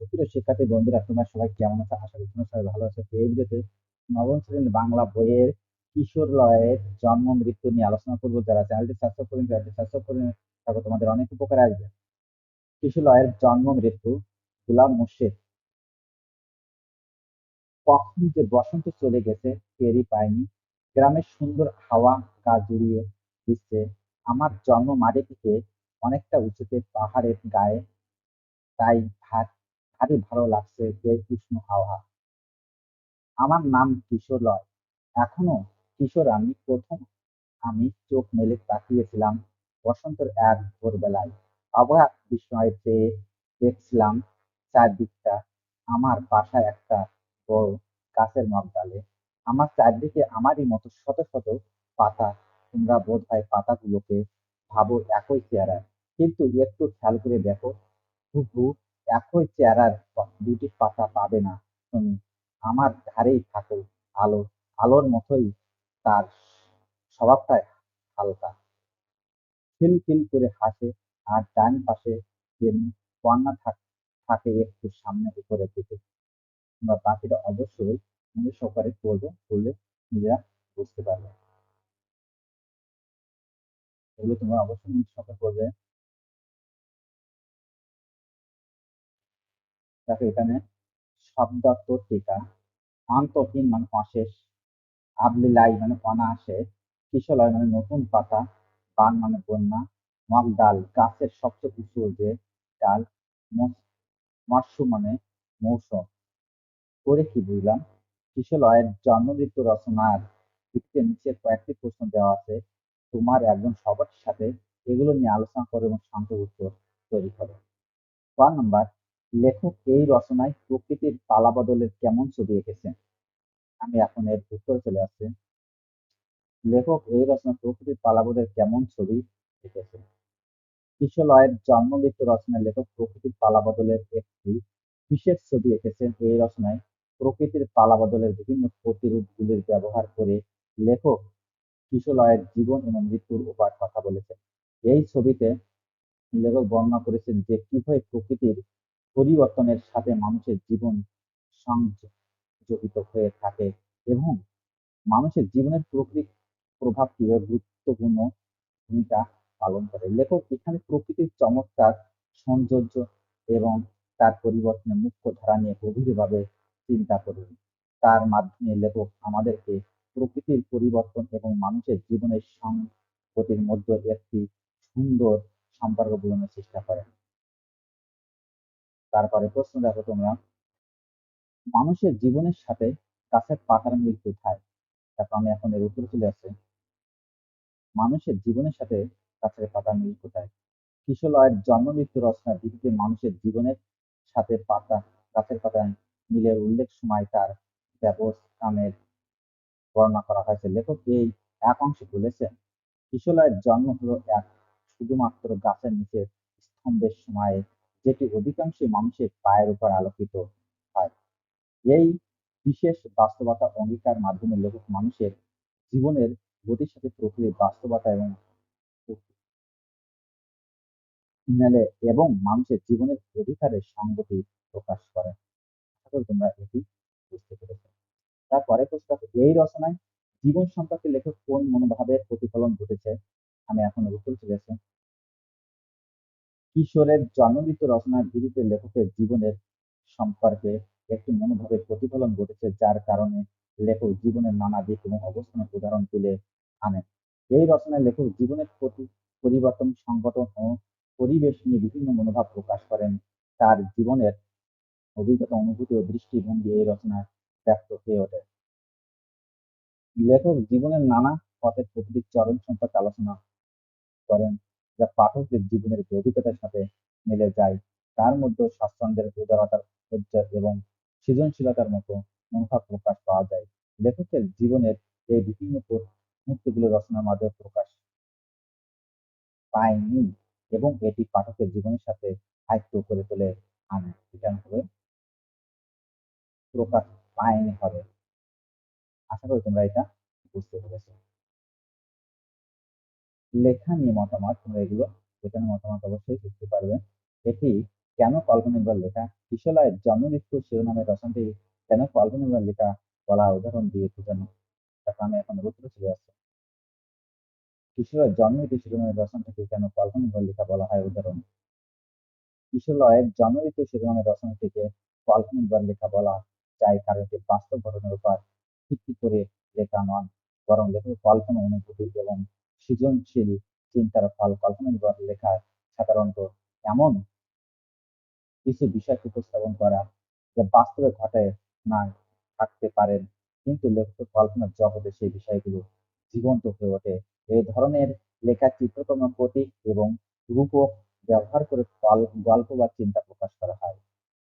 সুপ্রিয় শিক্ষার্থী বন্ধুরা, তোমরা সবাই কেমন আছো? আশা করি তোমরা সবাই ভালো আছো। এই ভিডিওতে নবম শ্রেণির বাংলা বইয়ের কিশোর লয়ের জন্ম, মৃত্যু নিয়ে আলোচনা করব। যারা চ্যানেলটি সাবস্ক্রাইব করেন, চ্যানেলটি সাবস্ক্রাইব করে থাকো তোমাদের অনেক উপকার আসবে। কিশোর লয়ের জন্ম, মৃত্যু, গুলাম মুর্শিদ। কখন যে বসন্ত চলে গেছে, টেরই পায়নি গ্রামের সুন্দর হাওয়া গা জুড়িয়ে দিচ্ছে। আমার জন্ম মাটি থেকে অনেকটা উঁচুতে পাহাড়ের গায়ে। তাই ভারী ভালো লাগছে এই উষ্ণ হাওয়া আমার নাম কিশোর লয়। এখনও কিশোর আমি প্রথম। আমি চোখ মেলে তাকিয়েছিলাম বসন্তের এক ভোরবেলায়। অবাক বিস্ময়ে চেয়ে দেখছিলাম চারদিকটা। আমার বাসায় একটা বড় গাছের মগডালে। আমার চারদিকে আমারই মতো শত শত পাতা। তোমরা বোধ হয় পাতাগুলোকে ভাবো একই চেহারা কিন্তু একটু খেয়াল করে দেখো, হুবহু একই চেহারার দুটি পাতা পাবে না তুমি। আমার ধারেই থাকো আলো, আলোর মতোই তার স্বভাবটাই হালকা। খিলখিল করে হাসে আর ডান পাশে কন্যা থাকে একটু সামনে উপরে দিকে। তোমরা বাকিটা অবশ্যই নিজের সহকারে পড়বে, পড়লে নিজেরা বুঝতে পারবে। এগুলো তোমরা অবশ্যই নিজের সহকারে পড়বে। দেখো এখানে শব্দার্থ টিকা অন্তহীন মানে অশেষ, আবলিলাই মানে অনায়াসে, কিশলয় মানে নতুন পাতা, বান মানে বন্যা মগ ডাল গাছের সবচেয়ে উঁচু যে ডাল মৎস্য মানে মৌসুম। করে কি বুঝলাম? কিশলয়ের জন্ম মৃত্যু রচনার ভিত্তিতে নিচের কয়েকটি প্রশ্ন দেওয়া আছে। তোমার একজন সবার সাথে এগুলো নিয়ে আলোচনা করো এবং সংক্ষেপ উত্তর তৈরি করো। ওয়ান নাম্বার লেখক এই রচনায় প্রকৃতির পালাবদলের কেমন ছবি এঁকেছেন? আমি এখন এর উত্তর চলে আসছে। লেখক এই রচনা প্রকৃতির পালাবদলের কেমন ছবি এঁকেছেন? কিশলয়ের জন্ম মৃত্যু রচনায় লেখক প্রকৃতির পালাবদলের একটি বিশেষ ছবি এঁকেছেন। এই রচনায় প্রকৃতির পালাবদলের বিভিন্ন প্রতিরূপগুলির ব্যবহার করে লেখক কিশলয়ের জীবন এবং মৃত্যুর উপায় কথা বলেছেন। এই ছবিতে লেখক বর্ণনা করেছেন যে কীভাবে প্রকৃতির পরিবর্তনের সাথে মানুষের জীবন সংযোজিত হয়ে থাকে এবং মানুষের জীবনের প্রকৃতি প্রভাব কীভাবে গুরুত্বপূর্ণ ভূমিকা পালন করে। লেখক এখানে প্রকৃতির চমৎকার সৌন্দর্য এবং তার পরিবর্তনে মুখ্য ধারা নিয়ে গভীরভাবে চিন্তা করুন। তার মাধ্যমে লেখক আমাদেরকে প্রকৃতির পরিবর্তন এবং মানুষের জীবনের সংগতির মধ্যে একটি সুন্দর সম্পর্ক বোঝানোর চেষ্টা করেন। তারপরে প্রশ্ন দেখো তোমরা, মানুষের জীবনের সাথে গাছের পাতার মিল কোথায়? তারপর আমি এখন এর উত্তর চলে আসছে। মানুষের জীবনের সাথে গাছের পাতার মিল কোথায়? কিশলয়ের জন্ম মৃত্যু রচনার দিকে মানুষের জীবনের সাথে পাতা, গাছের পাতা মিলের উল্লেখ সময় তার ব্যবস্থানের বর্ণনা করা হয়েছে। লেখক এই এক অংশে বলেছেন কিশলয়ের জন্ম হলো এক শুধুমাত্র গাছের নিচে স্তম্ভের সময়ে যেটি অধিকাংশই মানুষের পায়ের উপর আলোকিত হয়। এই বিশেষ বাস্তবতা অঙ্গীকার মাধ্যমে লেখক মানুষের জীবনের গতির সাথে প্রকৃতির বাস্তবতা এবং মেলে এবং মানুষের জীবনের অধিকারের সঙ্গতি প্রকাশ করে। তোমরা এটি বুঝতে পেরেছ। তারপরে প্রশ্ন এই রচনায় জীবন সম্পর্কে লেখক কোন মনোভাবের প্রতিফলন ঘটেছে? আমি এখন উত্তর চলে কিশোরের জন্মমৃত্যু রচনার ধীরে লেখকের জীবনের সম্পর্কে একটি মনোভাবের প্রতিফলন ঘটেছে, যার কারণে লেখক জীবনের নানা দিক এবং অবস্থানের উদাহরণ তুলে আনেন। এই রচনায় লেখক জীবনের প্রতি পরিবর্তন, সংগঠন ও পরিবেশ নিয়ে বিভিন্ন মনোভাব প্রকাশ করেন। তার জীবনের অভিজ্ঞতা, অনুভূতি ও দৃষ্টিভঙ্গি এই রচনায় ব্যক্ত হয়ে ওঠে। লেখক জীবনের নানা পথের প্রকৃতির চরণ সম্পর্কে আলোচনা করেন। যা পাঠকদের জীবনের অভিজ্ঞতার সাথে মিলে যায়, তার মধ্যে স্বাচ্ছন্দ্যের উদারতার ধৈর্য এবং সৃজনশীলতার মতো মনোভাব প্রকাশ পাওয়া যায়। লেখকের জীবনের এই বিভিন্ন মুহূর্তগুলো রচনার মাধ্যমে প্রকাশ পায়নি এবং এটি পাঠকের জীবনের সাথে আয়ত্ত করে তোলে আনে। এটা হবে প্রকাশ পায়নি হবে। আশা করি তোমরা এটা বুঝতে পেরেছ। লেখা নিয়ে মতামত তোমরা এগুলো এখানে মতামত অবশ্যই লিখতে পারবে। এটি কেন কল্পনির্ভর লেখা? কিশলয়ের জন্ম মৃত্যু শিরোনামের রচনাটি কেন কল্পনির্ভর লেখা বলা উদাহরণ দিয়ে বোঝানো? আমি এখন উত্তর চলে আসছে। কিশোরের জন্ম শিরোনামের রচনাটিকে কেন কল্পনির্ভর লেখা বলা হয় উদাহরণ? কিশোরলয়ের শিরোনামের রচনাটিকে কল্পনির্ভর লেখা বলা যায় কারণ এটি বাস্তব ঘটনার উপর ভিত্তি করে লেখা বরং লেখকের কল্পনা অনুভূতি এবং সৃজনশীল চিন্তার ফল কল্পনির্ভর লেখায় সাধারণত এমন কিছু বিষয়কে উপস্থাপন করা যা বাস্তবে ঘটে না থাকতে পারেন কিন্তু লেখকের কল্পনার জগতে সেই বিষয়গুলো জীবন্ত হয়ে ওঠে। এই ধরনের লেখা চিত্রকর্ম প্রতীক এবং রূপক ব্যবহার করে গল- গল্প বা চিন্তা প্রকাশ করা হয়।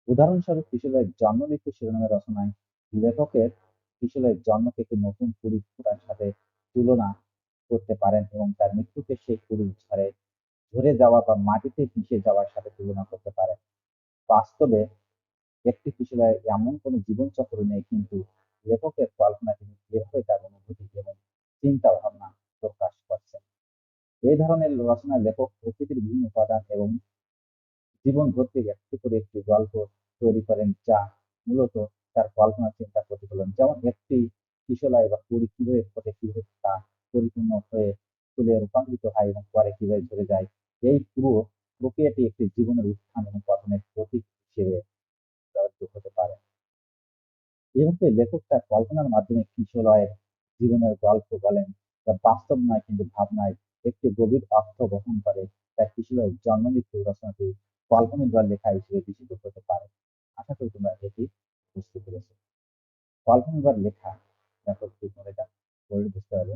উদাহরণস্বরূপ কিশোরের জন্ম মৃত্যু শিরোনামের রচনায় লেখকের কিশোরের জন্মকে একটি নতুন কুড়ি সাথে তুলনা পারেন এবং তার মৃত্যুকে সেই কুড়ির ঝড়ে ঝরে যাওয়া বা মাটিতে মিশে যাওয়ার সাথে তুলনা করতে পারেন বাস্তবে একটি কিশোরের এমন কোনো জীবনচক্র নেই, কিন্তু লেখকের কল্পনা তিনি এভাবে তার অনুভূতি এবং চিন্তা ভাবনা প্রকাশ করছেন। এই ধরনের রচনায় লেখক প্রকৃতির বিভিন্ন উপাদান এবং জীবন ভর্তি একটি করে একটি গল্প তৈরি করেন যা মূলত তার কল্পনা, চিন্তা প্রতিফলন। যেমন একটি কিশোরায় বা কুড়ি কীভাবে ফোটে কীভাবে তা পরিপূর্ণ হয়ে ফুলে রূপান্তরিত হয় এবং পরে কীভাবে ঝরে যায়, এই পুরো প্রক্রিয়াটি একটি জীবনের উত্থান এবং পতনের প্রতীক হিসেবে হতে পারে। এভাবে লেখক তার কল্পনার মাধ্যমে কিশোরয়ের জীবনের গল্প বলেন যা বাস্তব নয় কিন্তু ভাবনায় একটি গভীর অর্থ বহন করে। তাই কিশোরের জন্ম রচনাটি কল্পনির্ভর লেখা হিসেবে বিচিত হতে পারে। আশা করি তোমরা এটি বুঝতে পেরেছ। কল্পনির্ভর লেখা দেখো কি তোমরা এটা পড়লে বুঝতে পারবে।